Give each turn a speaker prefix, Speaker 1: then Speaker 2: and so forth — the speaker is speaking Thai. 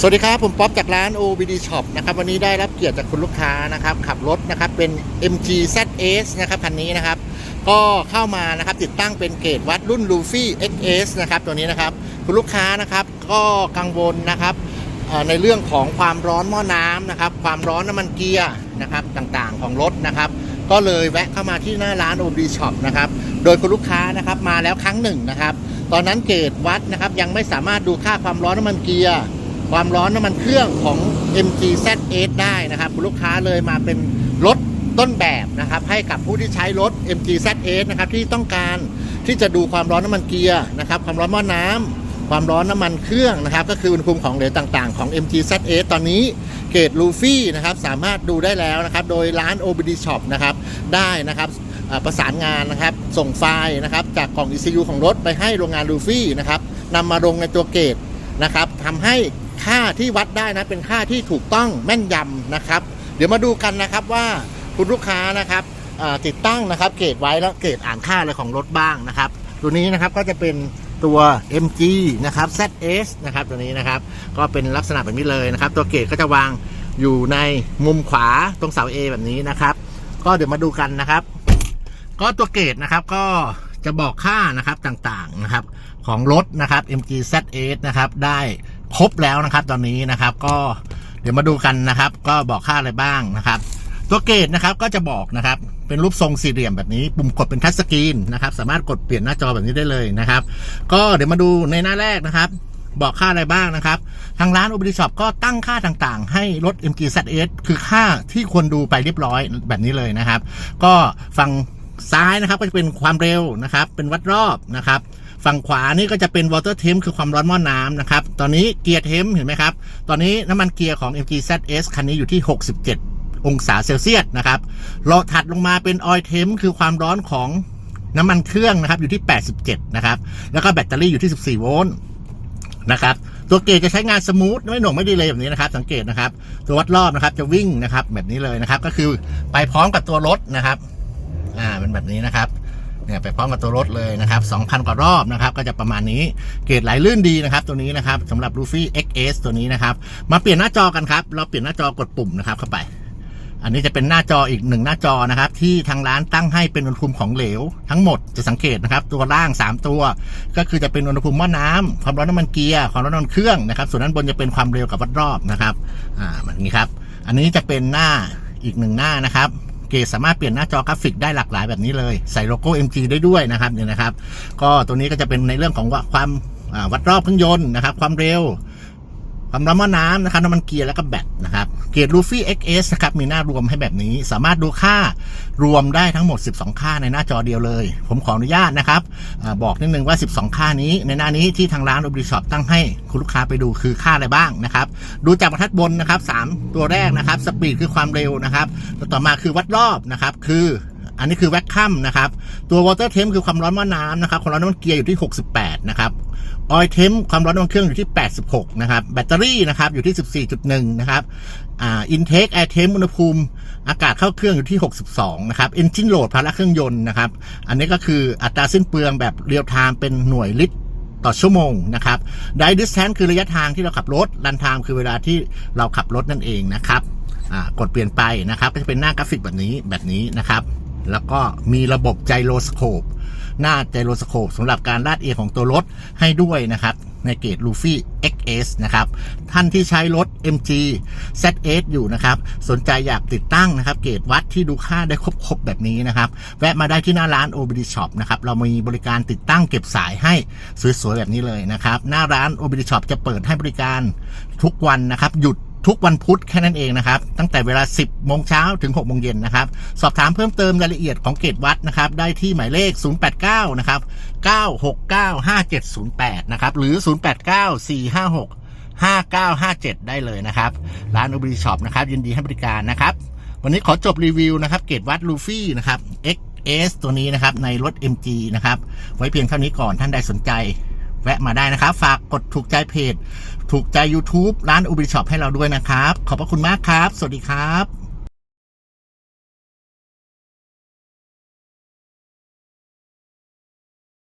Speaker 1: สวัสดีครับ ผมป๊อปจากร้าน OBD Shop นะครับวันนี้ได้รับเกียรติจากคุณลูกค้านะครับ ขับรถนะครับเป็น MG ZS นะครับคันนี้นะครับ ก็เข้ามานะครับติดตั้งเป็นเกรดวัดรุ่น Luffy XS นะครับตัวนี้นะครับ คุณลูกค้านะครับก็กังวลนะครับในเรื่องของความร้อนหม้อน้ำนะครับ ความร้อนน้ำมันเกียร์นะครับต่างๆของรถนะครับ ก็เลยแวะเข้ามาที่หน้าร้าน OBD Shop นะครับโดยคุณลูกค้านะครับมาแล้วครั้งหนึ่งนะครับ ตอนนั้นเกรดวัดนะครับยังไม่สามารถดูค่าความร้อนน้ำมันเกียร์ ความร้อนน้ำมันเครื่องของ MG Z8 ได้นะครับคุณลูกค้าเลยมาเป็นรถต้นแบบนะครับให้กับผู้ที่ใช้รถ MG Z8 นะครับที่ต้องการที่จะดูความร้อนน้ำมันเกียร์นะครับความร้อนหม้อน้ำความร้อนน้ำมันเครื่องนะครับ ก็คืออุณหภูมิของเหลวต่างๆ ของ MG Z8 ตอนนี้เกรดลูฟี่นะครับสามารถดูได้แล้วนะครับโดยร้าน OBD Shop นะครับได้นะครับประสานงานนะครับส่งไฟล์นะครับจากกล่อง ECU ของรถไปให้โรงงานลูฟี่นะครับนำมาลงในตัวเกรดนะครับทำให้ ค่าที่วัดได้นะเป็นค่าที่ถูกต้องแม่นยำนะครับ เดี๋ยวมาดูกันนะครับว่าคุณลูกค้านะครับติดตั้งนะครับเกรดไว้แล้วเกรดอ่านค่าอะไรของรถบ้างนะครับ ตัวนี้นะครับก็จะเป็นตัว MG นะครับ ZS นะครับตัวนี้นะครับก็เป็นลักษณะแบบนี้เลยนะครับ ตัวเกรดก็จะวางอยู่ในมุมขวาตรงเสา A แบบนี้นะครับ ก็เดี๋ยวมาดูกันนะครับ ก็ตัวเกรดนะครับก็จะบอกค่านะครับต่างๆนะครับของรถนะครับ MG Z8 นะครับได้ ครบแล้วนะครับ ตอนนี้นะครับ ก็เดี๋ยวมาดูกันนะครับ ก็บอกค่าอะไรบ้างนะครับ ตัวเกรดนะครับก็จะบอกนะครับ เป็นรูปทรงสี่เหลี่ยมแบบนี้ ปุ่มกดเป็นทัชสกรีนนะครับ สามารถกดเปลี่ยนหน้าจอแบบนี้ได้เลยนะครับ ก็เดี๋ยวมาดูในหน้าแรกนะครับบอกค่าอะไรบ้างนะครับ ทางร้าน o b d Shop ก็ตั้งค่าต่างๆ ให้รถ MG ZS คือค่าที่ควรดูไปเรียบร้อยแบบนี้เลยนะครับ ก็ฝั่งซ้ายนะครับก็จะเป็นความเร็วนะครับ เป็นวัดรอบนะครับ ฝั่งขวานี่ก็จะเป็น water temp คือความร้อนหม้อน้ำนะครับ ตอนนี้เกียร์เทมเห็นไหมครับ ตอนนี้น้ำมันเกียร์ของ MG ZS คันนี้อยู่ที่ 67 องศาเซลเซียสนะครับรอถัดลงมาเป็นออยเทมคือความร้อนของน้ำมันเครื่องนะครับอยู่ที่ 87 นะครับ แล้วก็แบตเตอรี่อยู่ที่ 14 โวลต์นะครับ ตัวเกจจะใช้งานสมูทไม่หน่วงไม่ดีเลยแบบนี้นะครับ สังเกตนะครับ ตัววัดรอบนะครับจะวิ่งนะครับแบบนี้เลยนะครับ ก็คือไปพร้อมกับตัวรถนะครับ อ่าเป็นแบบนี้นะครับ เนี่ยไปพร้อมกับตัวรถเลยนะครับ 2,000 กว่ารอบนะครับ ก็จะประมาณนี้ เกรดไหลลื่นดีนะครับ ตัวนี้นะครับสำหรับ Luffy XS ตัวนี้นะครับ มาเปลี่ยนหน้าจอกันครับ เราเปลี่ยนหน้าจอกดปุ่มนะครับเข้าไป อันนี้จะเป็นหน้าจออีกหนึ่งหน้าจอนะครับ ที่ทางร้านตั้งให้เป็นอุณหภูมิของเหลว ทั้งหมดจะสังเกตนะครับ ตัวล่าง 3 ตัว ก็คือจะเป็นอุณหภูมิหม้อน้ำความร้อนน้ำมันเกียร์ความร้อนน้ำมันเครื่องนะครับ ส่วนด้านบนจะเป็นความเร็วกับวัดรอบนะครับ อ่าแบบนี้ครับ อันนี้จะเป็นหน้าอีกหนึ่งหน้านะครับ เกสามารถเปลี่ยนหน้าจอกราฟิกได้หลากหลายแบบนี้เลย ใส่โลโก้ MG ได้ด้วยนะครับเนี่ยนะครับ ก็ตัวนี้ก็จะเป็นในเรื่องของว่าความวัดรอบเครื่องยนต์นะครับ ความเร็ว ความร้อนหม้อน้ำนะครับน้ำมันเกียร์แล้วก็แบตนะครับเกียร์ Luffy XS นะครับมีหน้ารวมให้แบบนี้ สามารถดูค่ารวมได้ทั้งหมด 12 ค่าในหน้าจอเดียวเลย ผมขออนุญาตนะครับอบอกนิดนึงว่า 12 ค่านี้ ในหน้านี้ที่ทางร้าน o b ิ Shop ตั้งให้คุณลูกค้าไปดูคือค่าอะไรบ้างนะครับดูจากบรรทัดบนนะครับ3ตัวแรกนะครับสปีดคือความเร็วนะครับต่อมาคือวัดรอบนะครับคือ อันนี้คือแวคคัมนะครับ ตัว water temp คือความร้อนหม้อน้ำนะครับ ความร้อนน้ำมันเกียร์อยู่ที่ 68 นะครับออยเทมความร้อนน้ำมันเครื่องอยู่ที่ 86 นะครับ แบตเตอรี่นะครับอยู่ที่ 14.1 นะครับ อ่า อินเทคแอร์เทมอุณหภูมิ อากาศเข้าเครื่องอยู่ที่ 62 นะครับเอนจินโหลดพละเครื่องยนต์นะครับ อันนี้ก็คืออัตราสิ้นเปลืองแบบเรียลไทม์เป็นหน่วยลิตรต่อชั่วโมงนะครับไดดิสแทนคือระยะทางที่เราขับรถรันไทม์คือเวลาที่เราขับรถนั่นเองนะครับกดเปลี่ยนไปนะครับ ก็จะเป็นหน้ากราฟิกแบบนี้แบบนี้นะครับ แล้วก็มีระบบไจโรสโคป หน้าไจโรสโคปสำหรับการลาดเอียงของตัวรถให้ด้วยนะครับ ในเกรด Luffy XS นะครับ ท่านที่ใช้รถ MG ZS อยู่นะครับ สนใจอยากติดตั้งนะครับ เกรดวัดที่ดูค่าได้ครบๆแบบนี้นะครับ แวะมาได้ที่หน้าร้าน OBD Shop นะครับ เรามีบริการติดตั้งเก็บสายให้สวยๆแบบนี้เลยนะครับ หน้าร้าน OBD Shop จะเปิดให้บริการทุกวันนะครับ หยุด ทุกวันพุธแค่นั้นเองนะครับ ตั้งแต่เวลา 10 โมงเช้าถึง 6 โมงเย็นนะครับ สอบถามเพิ่มเติมรายละเอียดของเกตวัดนะครับ ได้ที่หมายเลข 089 นะครับ 969 5708 นะครับ หรือ 089 456 5957 ได้เลยนะครับ ร้านอุบรีช็อปนะครับ ยินดีให้บริการนะครับ วันนี้ขอจบรีวิวนะครับ เกตวัดลูฟี่นะครับ XS ตัวนี้นะครับในรถ MG นะครับ ไว้เพียงเท่านี้ก่อนท่านใดสนใจ แวะมาได้นะครับ ฝากกดถูกใจเพจ ถูกใจ YouTube ร้านอุบิช็อปให้เราด้วยนะครับ ขอบพระคุณมากครับ สวัสดีครับ